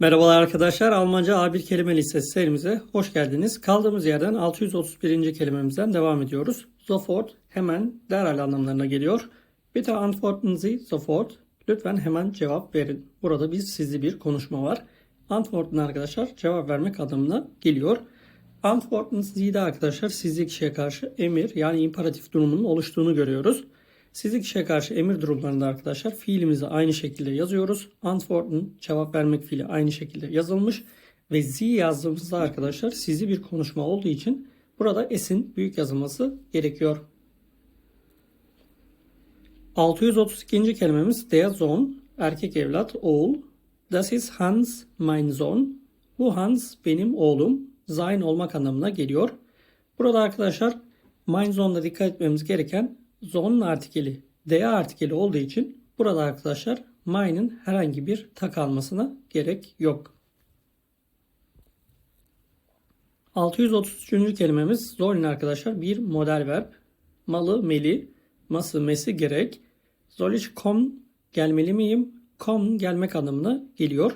Merhabalar arkadaşlar. Almanca A1 kelime listesi serimize hoş geldiniz. Kaldığımız yerden 631. kelimemizden devam ediyoruz. Sofort, hemen, derhal anlamlarına geliyor. Bitte antworten Sie sofort. Lütfen hemen cevap verin. Burada bir sizli bir konuşma var. Antworten arkadaşlar cevap vermek anlamına geliyor. Antworten Sie'de arkadaşlar sizli kişiye karşı emir yani imperatif durumunun oluştuğunu görüyoruz. Sizlik kişiye karşı emir durumlarında arkadaşlar fiilimizi aynı şekilde yazıyoruz. Antworten cevap vermek fiili aynı şekilde yazılmış. Ve Z yazdığımızda arkadaşlar sizi bir konuşma olduğu için burada S'in büyük yazılması gerekiyor. 632. kelimemiz der Sohn, erkek evlat, oğul. Das ist Hans, mein Sohn. Bu Hans benim oğlum. Sein olmak anlamına geliyor. Burada arkadaşlar mein Sohn'da dikkat etmemiz gereken Zon'un artikeli D artikeli olduğu için burada arkadaşlar mein'in herhangi bir tak almasına gerek yok. 633. kelimemiz sollen arkadaşlar bir model verb. Malı, meli, ması, mesi gerek. İch kommen gelmeli miyim? Kommen gelmek anlamına geliyor.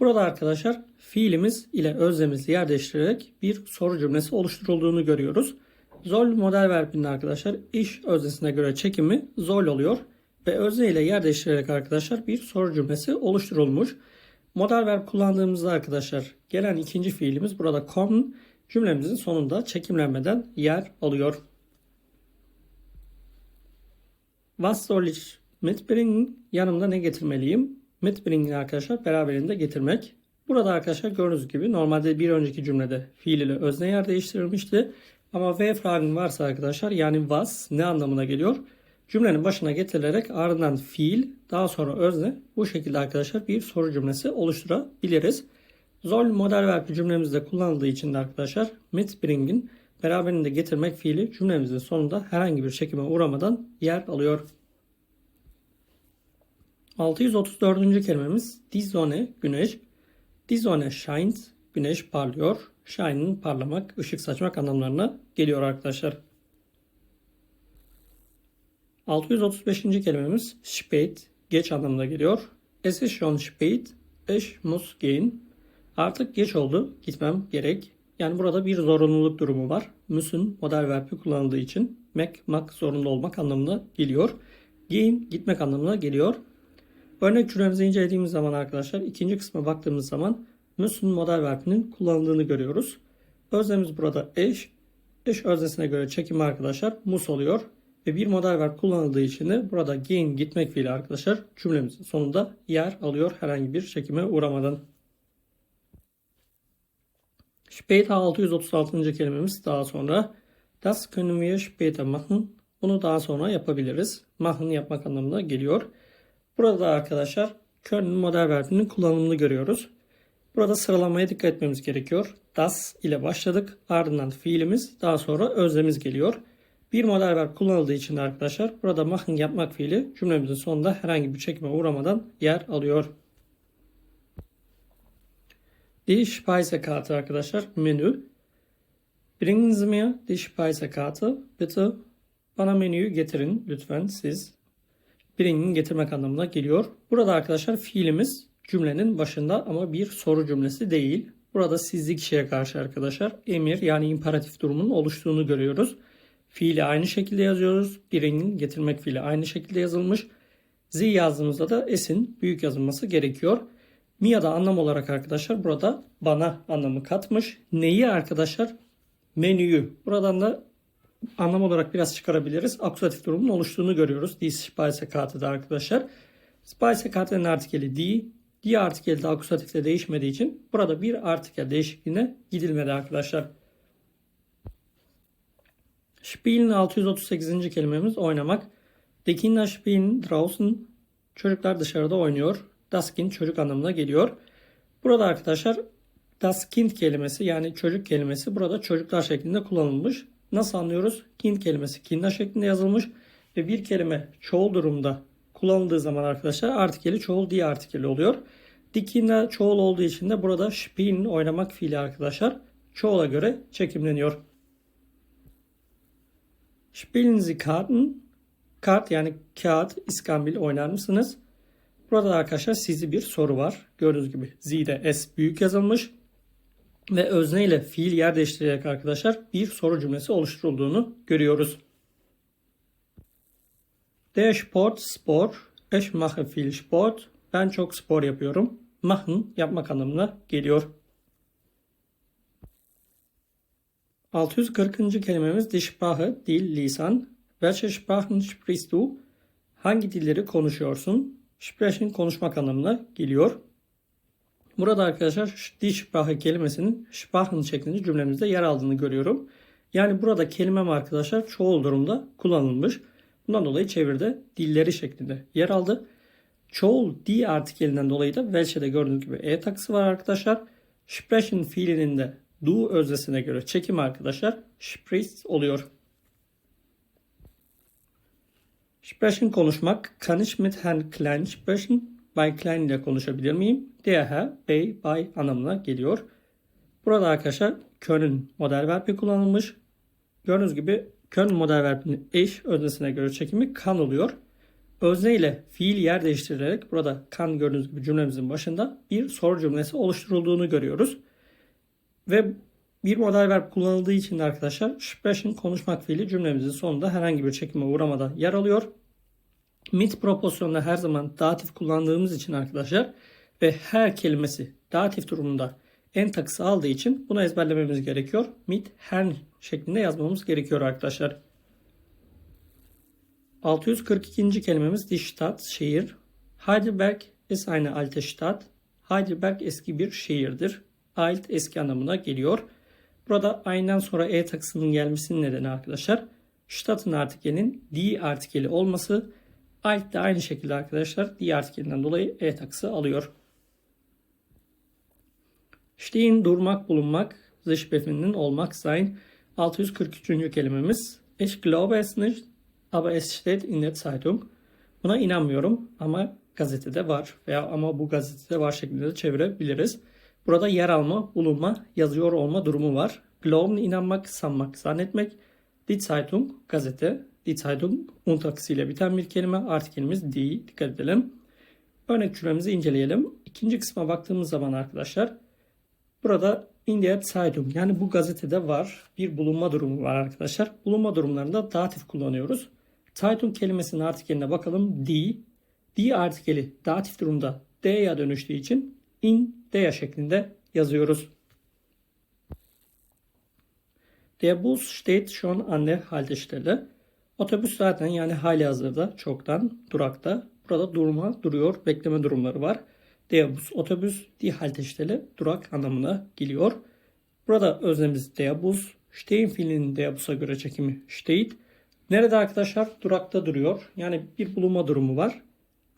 Burada arkadaşlar fiilimiz ile özlemimizi yer değiştirerek bir soru cümlesi oluşturulduğunu görüyoruz. Zol model verbinin arkadaşlar iş öznesine göre çekimi zol oluyor. Ve özne ile yer değiştirerek arkadaşlar bir soru cümlesi oluşturulmuş. Model verb kullandığımızda arkadaşlar gelen ikinci fiilimiz burada kommen cümlemizin sonunda çekimlenmeden yer alıyor. Was soll ich mitbringen? Yanımda ne getirmeliyim? Mitbringen arkadaşlar beraberinde getirmek. Burada arkadaşlar gördüğünüz gibi normalde bir önceki cümlede fiil ile özne yer değiştirilmişti. Ama V fragen varsa arkadaşlar yani was ne anlamına geliyor? Cümlenin başına getirilerek ardından fiil daha sonra özne bu şekilde arkadaşlar bir soru cümlesi oluşturabiliriz. Soll model verbi cümlemizde kullanıldığı için de arkadaşlar mitbringen beraberinde getirmek fiili cümlemizin sonunda herhangi bir çekime uğramadan yer alıyor. 634. kelimemiz die Sonne güneş. Die Sonne scheint güneş parlıyor. Shine'ın parlamak, ışık saçmak anlamlarına geliyor arkadaşlar. 635. kelimemiz spät, geç anlamına geliyor. Es ist schon spät, ich muss gehen. Artık geç oldu, gitmem gerek. Yani burada bir zorunluluk durumu var. Müsün model verbi kullanıldığı için mek, mak zorunda olmak anlamına geliyor. Gehen, gitmek anlamına geliyor. Örnek cümlemizi incelediğimiz zaman arkadaşlar ikinci kısma baktığımız zaman müsün model verbinin kullanıldığını görüyoruz. Öznemiz burada eş. Eş öznesine göre çekim arkadaşlar mus oluyor. Ve bir model verb kullanıldığı için de burada gain gitmek fiili arkadaşlar cümlemizin sonunda yer alıyor herhangi bir çekime uğramadan. Später 636. kelimemiz daha sonra. Das können wir später machen. Bunu daha sonra yapabiliriz. Machen yapmak anlamına geliyor. Burada arkadaşlar können model verbinin kullanımını görüyoruz. Burada sıralamaya dikkat etmemiz gerekiyor. Das ile başladık. Ardından fiilimiz daha sonra özlemiz geliyor. Bir model verb kullanıldığı için de arkadaşlar burada machen yapmak fiili cümlemizin sonunda herhangi bir çekime uğramadan yer alıyor. Die Speisekarte arkadaşlar menü. Bringen Sie mir die Speisekarte. Bitte bana menüyü getirin lütfen siz. Bring'in getirmek anlamına geliyor. Burada arkadaşlar fiilimiz cümlenin başında ama bir soru cümlesi değil. Burada sizlik kişiye karşı arkadaşlar emir yani imperatif durumunun oluştuğunu görüyoruz. Fiili aynı şekilde yazıyoruz. Birinin getirmek fiili aynı şekilde yazılmış. Z yazdığımızda da S'in büyük yazılması gerekiyor. Mia da anlam olarak arkadaşlar burada bana anlamı katmış. Neyi arkadaşlar? Menüyü. Buradan da anlam olarak biraz çıkarabiliriz. Akusatif durumun oluştuğunu görüyoruz. Die Speisekarte'da arkadaşlar. Speisekarte'nin artikeli die. Die artikeli de akusatifte değişmediği için burada bir artikel değişikliğine gidilmedi arkadaşlar. Spielen 638. kelimemiz oynamak. Die Kinder spielen draußen. Çocuklar dışarıda oynuyor. Das Kind çocuk anlamına geliyor. Burada arkadaşlar das Kind kelimesi yani çocuk kelimesi burada çocuklar şeklinde kullanılmış. Nasıl anlıyoruz? Kind kelimesi kinder şeklinde yazılmış ve bir kelime çoğul durumda kullanıldığı zaman arkadaşlar artikeli çoğul diye artikeli oluyor. Dikinde çoğul olduğu için de burada spielen oynamak fiili arkadaşlar çoğula göre çekimleniyor. Spielen Sie Karten? Kart yani kağıt, iskambil oynar mısınız? Burada da arkadaşlar sizli bir soru var. Gördüğünüz gibi Z'de S büyük yazılmış. Ve özne ile fiil yer değiştirerek arkadaşlar bir soru cümlesi oluşturulduğunu görüyoruz. Der spor. Ich mache viel Sport. Ben çok spor yapıyorum. Machen yapmak anlamına geliyor. 640. kelimemiz die dil, lisan. Welche Sprachen sprichst du? Hangi dilleri konuşuyorsun? Sprechen konuşmak anlamına geliyor. Burada arkadaşlar die kelimesinin Sprachen şeklinde cümlemizde yer aldığını görüyorum. Yani burada kelimem arkadaşlar çoğul durumda kullanılmış. Bundan dolayı çevirde dilleri şeklinde yer aldı. Çoğul die artikelinden dolayı da Welche'de gördüğünüz gibi e takısı var arkadaşlar. Sprechen fiilinin de du öznesine göre çekim arkadaşlar spricht oluyor. Sprechen konuşmak. Kann ich mit Herrn Klein sprechen? Bay Klein ile konuşabilir miyim? Der Herr, Bey, Bay anlamına geliyor. Burada arkadaşlar können model verbi kullanılmış. Gördüğünüz gibi können model verbinin eş öznesine göre çekimi kan oluyor. Özne ile fiil yer değiştirilerek burada kan gördüğünüz gibi cümlemizin başında bir soru cümlesi oluşturulduğunu görüyoruz. Ve bir model verb kullanıldığı için de arkadaşlar sprechen konuşmak fiili cümlemizin sonunda herhangi bir çekime uğramadan yer alıyor. Mit proporsiyonunda her zaman datif kullandığımız için arkadaşlar ve her kelimesi datif durumunda en takısı aldığı için bunu ezberlememiz gerekiyor. Mit her şeklinde yazmamız gerekiyor arkadaşlar. 642. kelimemiz die şehir. Heidelberg ist eine alte Stadt. Heidelberg eski bir şehirdir. Alt eski anlamına geliyor. Burada aynen sonra e takısının gelmesinin nedeni arkadaşlar. Stadt'ın artikelinin die artikeli olması. Alt de aynı şekilde arkadaşlar die artikelinden dolayı e takısı alıyor. Stehen durmak, bulunmak, sich befinden, olmak, sein. 643. kelimemiz. Ich glaube es nicht, aber es steht in der Zeitung. Buna inanmıyorum ama gazetede var veya ama bu gazetede var şeklinde de çevirebiliriz. Burada yer alma, bulunma, yazıyor olma durumu var. Glauben inanmak, sanmak, zannetmek. Die Zeitung, gazete. Die Zeitung, un takısıyla biten bir kelime. Artikelimiz die. Dikkat edelim. Örnek cümlemizi inceleyelim. İkinci kısma baktığımız zaman arkadaşlar burada in der yani bu gazetede var bir bulunma durumu var arkadaşlar. Bulunma durumlarında datif kullanıyoruz. Zeitung kelimesinin artikeline bakalım. Die. Die artikeli datif durumda D'ye dönüştüğü için in der şeklinde yazıyoruz. Der Bus steht schon an der Haltestelle. Otobüs zaten yani hali hazırda çoktan durakta. Burada durma, duruyor, bekleme durumları var. Der Bus otobüs, die Haltestelle durak anlamına geliyor. Burada öznemiz der Bus, stehen fiilinin der Bus'a göre çekimi steht. Nerede arkadaşlar? Durakta duruyor. Yani bir bulunma durumu var.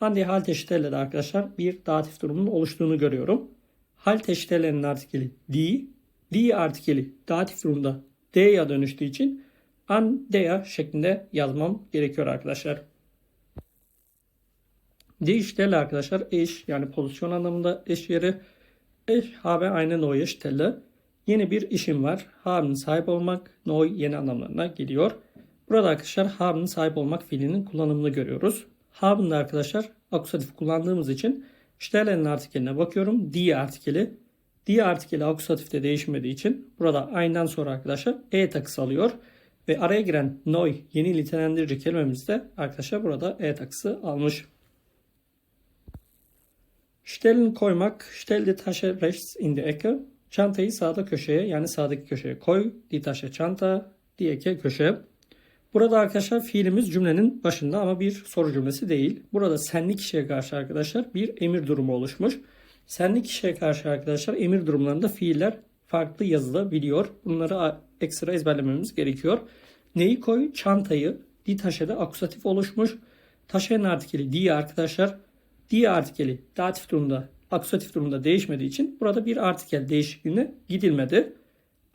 An die Haltestelle'de arkadaşlar bir datif durumunun oluştuğunu görüyorum. Haltestelle'nin artikeli die, die artikeli datif durumda D'ye dönüştüğü için an der şeklinde yazmam gerekiyor arkadaşlar. Die Stelle arkadaşlar eş yani pozisyon anlamında eş yeri. Ich habe eine neue Stelle. Yeni bir işim var. Habe'nin sahip olmak, neu yeni anlamlarına geliyor. Burada arkadaşlar habe'nin sahip olmak fiilinin kullanımını görüyoruz. Habe'nin arkadaşlar akusatif kullandığımız için Stelle'nin artikeline bakıyorum. Die artikeli. Die artikeli akusatifte değişmediği için burada aynen sonra arkadaşlar e takısı alıyor. Ve araya giren neu yeni nitelendirici kelimemizde arkadaşlar burada e takısı almış. Stellen koymak. Stell die Tasche rechts in die Ecke. Çantayı sağda köşeye yani sağdaki köşeye koy. Die Tasche çanta. Die Ecke köşe. Burada arkadaşlar fiilimiz cümlenin başında ama bir soru cümlesi değil. Burada senli kişiye karşı arkadaşlar bir emir durumu oluşmuş. Senli kişiye karşı arkadaşlar emir durumlarında fiiller farklı yazılabiliyor. Bunları ekstra ezberlememiz gerekiyor. Neyi koy? Çantayı. Die Tasche'de akusatif oluşmuş. Taşe'nin artikeli die arkadaşlar. Die artikeli datif durumda akusatif durumda değişmediği için burada bir artikel değişikliğine gidilmedi.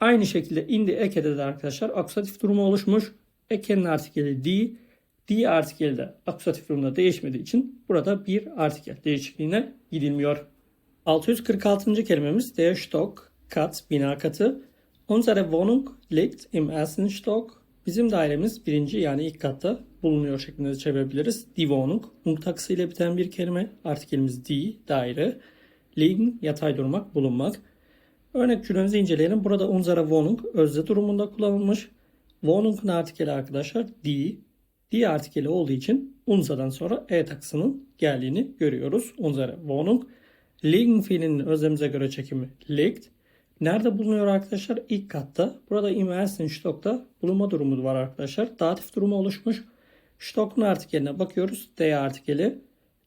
Aynı şekilde indi ekede de arkadaşlar akusatif durumu oluşmuş. Ekenin artikeli die. Die artikeli de akusatif durumda değişmediği için burada bir artikel değişikliğine gidilmiyor. 646. kelimemiz der Stock, kat, bina katı. Unsere Wohnung liegt im ersten Stock. Bizim dairemiz birinci yani ilk katta bulunuyor şeklinde çevirebiliriz. Die Wohnung. Ung takısıyla biten bir kelime. Artikelimiz die, daire. Liegen, yatay durmak, bulunmak. Örnek cümlemizi inceleyelim. Burada unsere Wohnung özde durumunda kullanılmış. Wohnung'un artikeli arkadaşlar die. Die artikeli olduğu için unser'dan sonra e takısının geldiğini görüyoruz. Unsere Wohnung. Liegen fiilinin özlemize göre çekimi liegt. Nerede bulunuyor arkadaşlar? İlk katta. Burada im ersten Stock'ta bulunma durumu var arkadaşlar. Datif durumu oluşmuş. Stock'un artikeline bakıyoruz. D artikeli.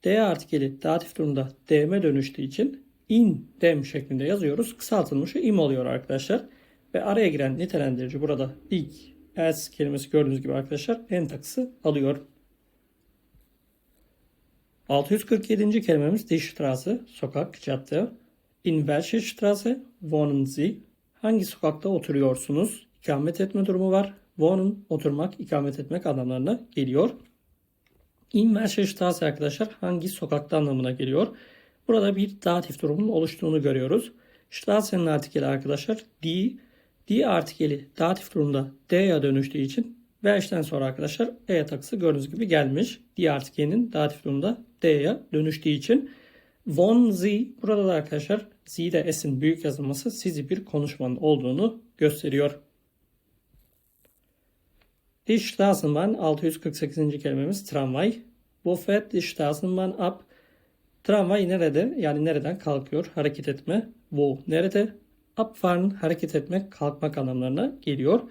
D artikeli datif durumda DM dönüştüğü için in dem şeklinde yazıyoruz. Kısaltılmışı im oluyor arkadaşlar. Ve araya giren nitelendirici burada ilk as kelimesi gördüğünüz gibi arkadaşlar en takısı alıyor. 647. kelimemiz Die Straße, sokak, cadde. In welcher Straße wohnen Sie? Hangi sokakta oturuyorsunuz? İkamet etme durumu var. Wohnen, oturmak, ikamet etmek anlamlarına geliyor. In welcher Straße arkadaşlar hangi sokakta anlamına geliyor. Burada bir datif durumunun oluştuğunu görüyoruz. Strasse'nin artikeli arkadaşlar die, die artikeli datif durumda D'ye dönüştüğü için Welch'ten sonra arkadaşlar E takısı gördüğünüz gibi gelmiş. Die artikelinin datif durumda D'ye dönüştüğü için Von Sie burada da arkadaşlar Z'de S'in büyük yazılması sizi bir konuşmanın olduğunu gösteriyor. Die Straßenbahn 648. kelimemiz tramvay. Wo fährt die Straßenbahn ab? Tramvay nerede? Yani nereden kalkıyor? Hareket etme. Wo nerede? Abfahren hareket etmek, kalkmak anlamlarına geliyor.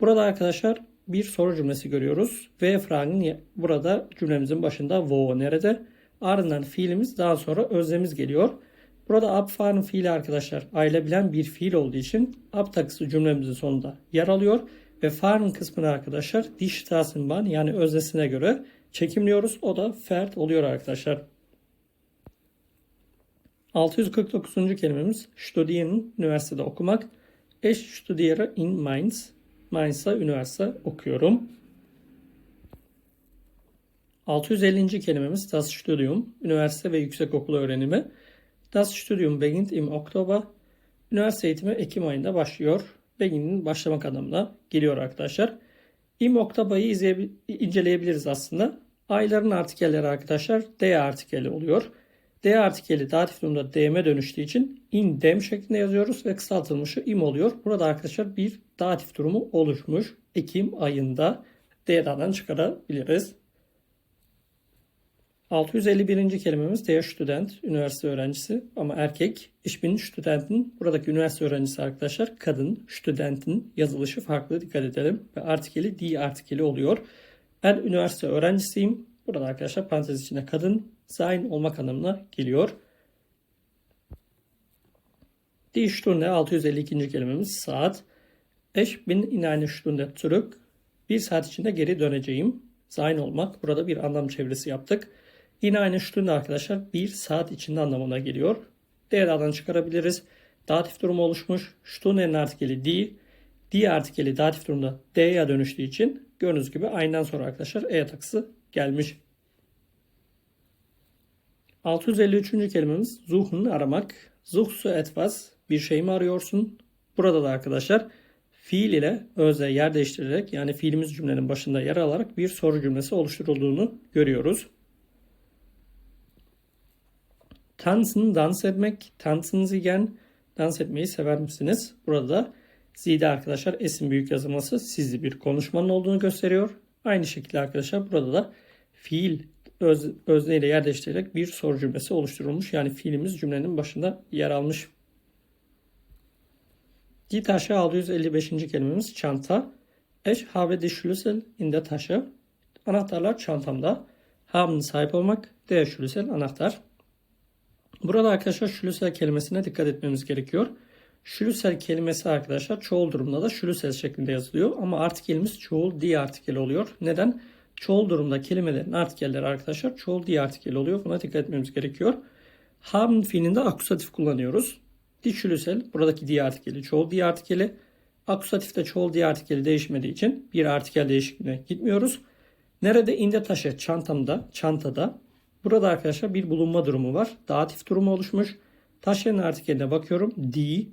Burada arkadaşlar bir soru cümlesi görüyoruz. Ve fragen burada cümlemizin başında wo nerede? Ardından fiilimiz daha sonra özlemiz geliyor. Burada abfahren fiili arkadaşlar ayrılabilen bir fiil olduğu için ab takısı cümlemizin sonunda yer alıyor. Ve fahren kısmını arkadaşlar die Straßenbahn yani öznesine göre çekimliyoruz. O da fährt oluyor arkadaşlar. 649. kelimemiz studieren, üniversitede okumak. Ich studiere in Mainz. Mainz'da üniversite okuyorum. 650. kelimemiz Das Studium, üniversite ve yüksekokul öğrenimi. Das Studium beginnt im Oktober. Üniversite eğitimi Ekim ayında başlıyor. Begin'in başlamak anlamına geliyor arkadaşlar. Im Oktober'ı inceleyebiliriz aslında. Ayların artikelleri arkadaşlar D artikeli oluyor. D artikeli datif durumda DM'e dönüştüğü için in dem şeklinde yazıyoruz ve kısaltılmışı im oluyor. Burada arkadaşlar bir datif durumu oluşmuş. Ekim ayında D'den çıkarabiliriz. 651. kelimemiz der Student, üniversite öğrencisi ama erkek. Ich bin Studentin, buradaki üniversite öğrencisi arkadaşlar kadın. Studentin yazılışı farklı dikkat edelim. Ve artikeli die artikeli oluyor. Ben üniversite öğrencisiyim. Burada arkadaşlar parantez içinde kadın, sein olmak anlamına geliyor. Die Stunde 652. kelimemiz saat. Ich bin in eine Stunde zurück. Bir saat içinde geri döneceğim. Sein olmak. Burada bir anlam çevirisi yaptık. Yine aynı Stunde arkadaşlar bir saat içinde anlamına geliyor. D'den çıkarabiliriz. Datif durumu oluşmuş. Stunde'nin artikeli die. Die artikeli datif durumda D'ye dönüştüğü için gördüğünüz gibi aynıdan sonra arkadaşlar E takısı gelmiş. 653. kelimemiz suchen aramak. Suchst etwas bir şey mi arıyorsun? Burada da arkadaşlar fiil ile özle yer değiştirerek yani fiilimiz cümlenin başında yer alarak bir soru cümlesi oluşturulduğunu görüyoruz. Tanzen, dans etmek. Tanzen Sie gern. Dans etmeyi sever misiniz? Burada da Z'de arkadaşlar esin büyük yazılması sizi bir konuşmanın olduğunu gösteriyor. Aynı şekilde arkadaşlar burada da fiil öz, özne ile yer değiştirerek bir soru cümlesi oluşturulmuş. Yani fiilimiz cümlenin başında yer almış. Die Tasche 655. kelimemiz çanta. Ich habe die Schlüssel in der Tasche. Anahtarlar çantamda. Haben sahip olmak. Der Schlüssel anahtar. Burada arkadaşlar Schlüssel kelimesine dikkat etmemiz gerekiyor. Schlüssel kelimesi arkadaşlar çoğul durumda da Schlüssel şeklinde yazılıyor. Ama artikelimiz çoğul di artikeli oluyor. Neden? Çoğul durumda kelimelerin artikelleri arkadaşlar çoğul di artikeli oluyor. Buna dikkat etmemiz gerekiyor. Haben fiilinde akusatif kullanıyoruz. Die Schlüssel buradaki di artikeli çoğul di artikeli. Akusatifte çoğul di artikeli değişmediği için bir artikel değişikliğine gitmiyoruz. Nerede inde taşı çantamda, çantada. Burada arkadaşlar bir bulunma durumu var. Datif durumu oluşmuş. Taşların artikeline bakıyorum. Die.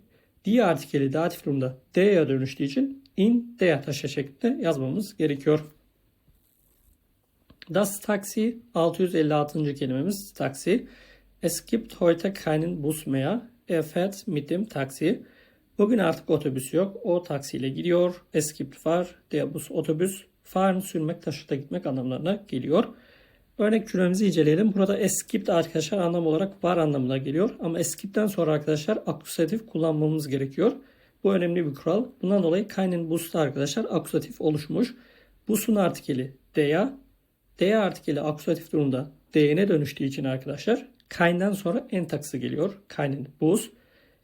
Die artikeli datif durumda D'ye dönüştüğü için in der taşı şeklinde yazmamız gerekiyor. Das Taxi 656. kelimemiz taksi. Es gibt heute keinen Bus mehr. Er fährt mit dem Taxi. Bugün artık otobüs yok. O taksiyle gidiyor. Es gibt var. Der Bus otobüs. Fahren sürmek, taşıta gitmek anlamlarına geliyor. Örnek cümlemizi inceleyelim. Burada es gibt arkadaşlar anlam olarak var anlamına geliyor. Ama es gibt'ten sonra arkadaşlar akusatif kullanmamız gerekiyor. Bu önemli bir kural. Bundan dolayı keinen Bus'ta arkadaşlar akusatif oluşmuş. Bus'un artikeli der. Der artikeli akusatif durumda D'ne dönüştüğü için arkadaşlar kein'den sonra en taksı geliyor. Keinen Bus.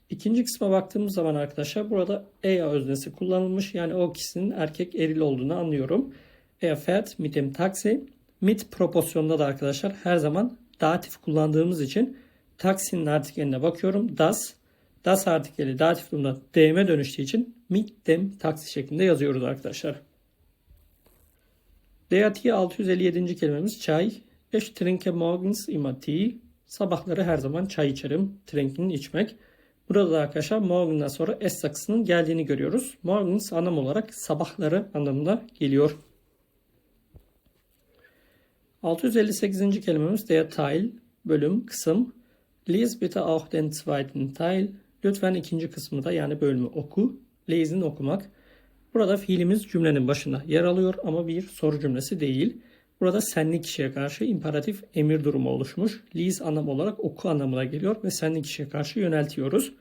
İkinci kısma baktığımız zaman arkadaşlar burada EA öznesi kullanılmış. Yani o kişinin erkek eril olduğunu anlıyorum. Er fährt mit Taxi. Mit proporsiyonda da arkadaşlar her zaman datif kullandığımız için taksinin artikeline bakıyorum. Das. Das artikeli datif durumda DM'e dönüştüğü için mit dem taksi şeklinde yazıyoruz arkadaşlar. Der Tee 657. kelimemiz çay. Ich trinke morgens immer Tee. Sabahları her zaman çay içerim. Trinken içmek. Burada da arkadaşlar morgen'dan sonra S sakısının geldiğini görüyoruz. Morgens anlam olarak sabahları anlamına geliyor. 658. kelimemiz der Teil, bölüm, kısım. Lies bitte auch den zweiten Teil. Lütfen ikinci kısmı da yani bölümü oku. Lesen okumak. Burada fiilimiz cümlenin başında yer alıyor ama bir soru cümlesi değil. Burada senli kişiye karşı imperatif emir durumu oluşmuş. Lies anlam olarak oku anlamına geliyor ve senli kişiye karşı yöneltiyoruz.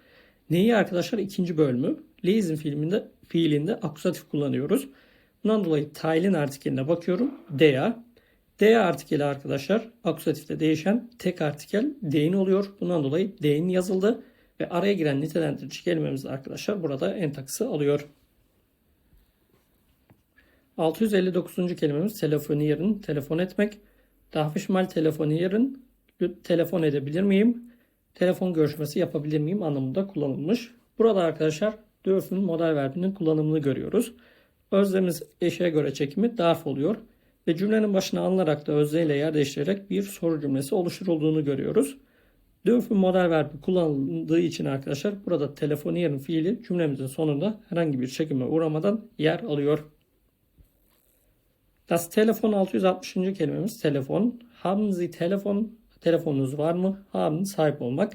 Neyi arkadaşlar? ikinci bölümü. Lesen fiilinde, fiilinde akusatif kullanıyoruz. Bundan dolayı teil'in artikeline bakıyorum. Der. D artikeli arkadaşlar akusatifte değişen tek artikel D'in oluyor. Bundan dolayı D'in yazıldı ve araya giren nitelendirici kelimemiz arkadaşlar burada en takısı alıyor. 659. kelimemiz telefonieren, telefon etmek. Darf ich mal telefonieren? Telefon edebilir miyim? Telefon görüşmesi yapabilir miyim anlamında kullanılmış. Burada arkadaşlar dürfen model verbinin kullanımını görüyoruz. Özlemiz eşeğe göre çekimi darf oluyor ve cümlenin başına alınarak da özneyle yer değiştirerek bir soru cümlesi oluşturulduğunu görüyoruz. Dürfen model verbi kullanıldığı için arkadaşlar burada telefoniyerin fiili cümlemizin sonunda herhangi bir çekime uğramadan yer alıyor. Das Telefon 660. kelimemiz telefon. Haben Sie telefon? Telefonunuz var mı? Haben sahip olmak.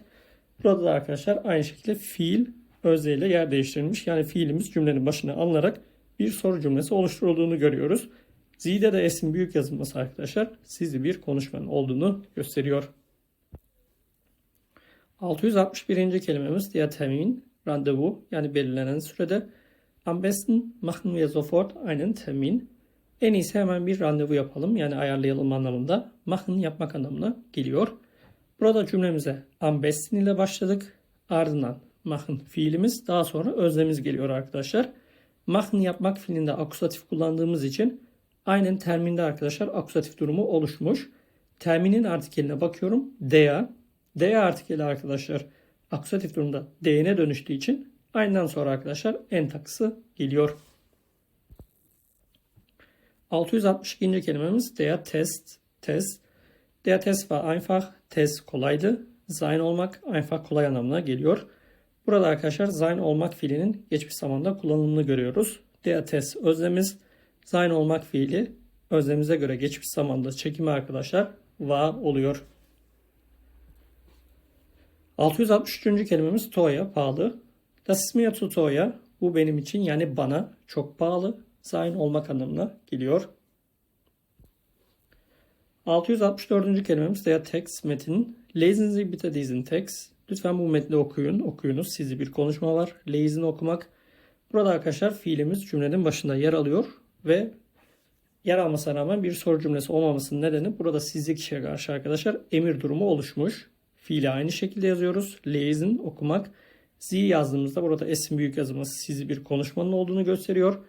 Burada da arkadaşlar aynı şekilde fiil özneyle yer değiştirilmiş. Yani fiilimiz cümlenin başına alınarak bir soru cümlesi oluşturulduğunu görüyoruz. Z'de de S'in büyük yazılması arkadaşlar sizi bir konuşmanın olduğunu gösteriyor. 661. kelimemiz der Termin, randevu yani belirlenen sürede. Am besten machen wir sofort einen Termin. En iyisi hemen bir randevu yapalım yani ayarlayalım anlamında. Machen yapmak anlamına geliyor. Burada cümlemize am besten ile başladık. Ardından machen fiilimiz daha sonra özlemiz geliyor arkadaşlar. Machen yapmak fiilinde akusatif kullandığımız için aynen terminde arkadaşlar akusatif durumu oluşmuş. Terminin artikeline bakıyorum. Dea. Dea artikeli arkadaşlar akusatif durumda D'ne dönüştüğü için aynen sonra arkadaşlar en takısı geliyor. 662. kelimemiz der Test. Test. Der Test war einfach. Test kolaydı. Sein olmak einfach kolay anlamına geliyor. Burada arkadaşlar sein olmak fiilinin geçmiş zamanda kullanımını görüyoruz. Der Test özlemiz. Sein olmak fiili özlemize göre geçmiş zamanda çekimi arkadaşlar va oluyor. 663. kelimemiz toya pahalı. Das ist mir zu teuer. Bu benim için yani bana çok pahalı. Sein olmak anlamına geliyor. 664. kelimemiz der Text metin. Lesen Sie bitte diesen Text. Lütfen bu metni okuyun. Okuyunuz. Sizi bir konuşma var. Lesen okumak. Burada arkadaşlar fiilimiz cümlenin başında yer alıyor ve yer almasına rağmen bir soru cümlesi olmamasının nedeni burada sizli kişiye karşı arkadaşlar emir durumu oluşmuş. Fiili aynı şekilde yazıyoruz. Lesen okumak. Z yazdığımızda burada S'in büyük yazılması sizi bir konuşmanın olduğunu gösteriyor.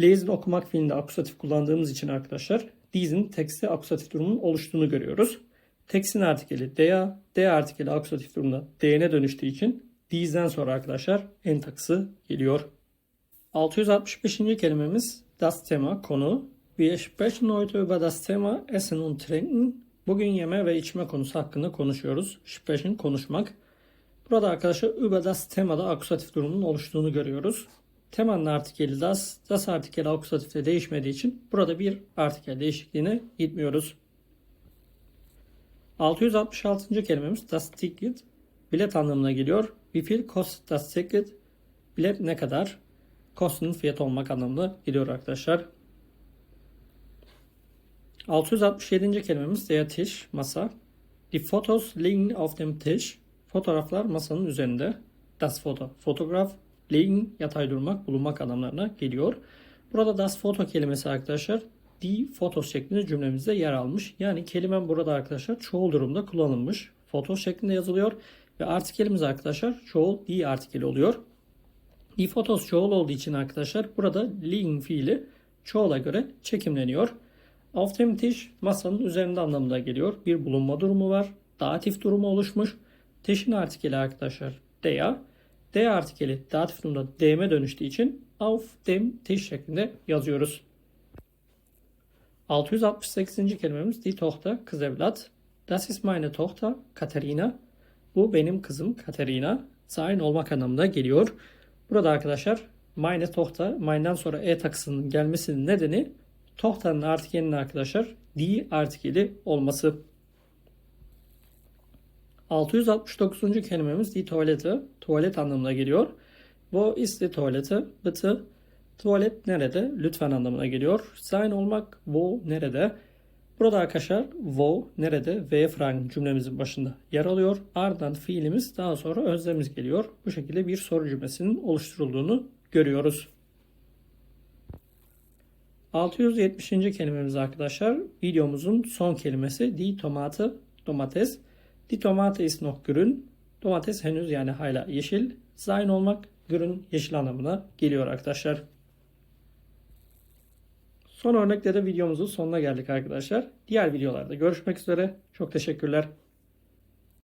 Lesen okumak fiilinde akusatif kullandığımız için arkadaşlar diesen tekste akusatif durumunun oluştuğunu görüyoruz. Tekstin artikeli dea, D artikeli akusatif durumda D'ne dönüştüğü için diesen sonra arkadaşlar en takısı geliyor. 665. kelimemiz das Thema konu. Wir sprechen heute über das Thema Essen und Trinken. Bugün yeme ve içme konusu hakkında konuşuyoruz. Sprechen konuşmak. Burada arkadaşlar über das Thema'da akusatif durumunun oluştuğunu görüyoruz. temanın artikeli das, das artikeli akusatifte değişmediği için burada bir artikel değişikliğine gitmiyoruz. 666. kelimemiz das Ticket bilet anlamına geliyor. Wie viel kostet das Ticket? Bilet ne kadar? Kost'un fiyat olmak anlamına geliyor arkadaşlar. 667. kelimemiz Tisch, masa. Die Fotos liegen auf dem Tisch. Fotoğraflar masanın üzerinde. Das Foto, fotoğraf, liegen, yatay durmak, bulunmak anlamlarına geliyor. Burada das Foto kelimesi arkadaşlar die Fotos şeklinde cümlemizde yer almış. Yani kelimem burada arkadaşlar çoğul durumda kullanılmış. Fotos şeklinde yazılıyor ve artikelimiz arkadaşlar çoğul die artikeli oluyor. Die Fotos çoğul olduğu için arkadaşlar burada liegen fiili çoğula göre çekimleniyor. Auf dem Tisch masanın üzerinde anlamına geliyor. Bir bulunma durumu var. Datif durumu oluşmuş. Tisch'in artikeli arkadaşlar der. D artikeli datif durumda DM'e dönüştüğü için auf dem Tisch şeklinde yazıyoruz. 668. kelimemiz die Tochter, kız evlat. Das ist meine Tochter, Katerina. Bu benim kızım Katerina. Sein olmak anlamına geliyor. Burada arkadaşlar meine Tochter, mine'dan sonra e takısının gelmesinin nedeni Tochter'ın artikelinin arkadaşlar die artikeli olması. 669. kelimemiz die Toilette. Tuvalet anlamına geliyor. Wo ist die Toilette? Bitte. Tuvalet nerede? Lütfen anlamına geliyor. Sein olmak wo nerede? Burada arkadaşlar wo nerede ve fragen cümlemizin başında yer alıyor. Ardından fiilimiz daha sonra özlemimiz geliyor. Bu şekilde bir soru cümlesinin oluşturulduğunu görüyoruz. 670. kelimemiz arkadaşlar videomuzun son kelimesi die Tomate, domates. Die Tomate ist noch grün. Domates henüz yani hala yeşil. Sein olmak grün yeşil anlamına geliyor arkadaşlar. Son örnekte de videomuzun sonuna geldik arkadaşlar. Diğer videolarda görüşmek üzere. Çok teşekkürler.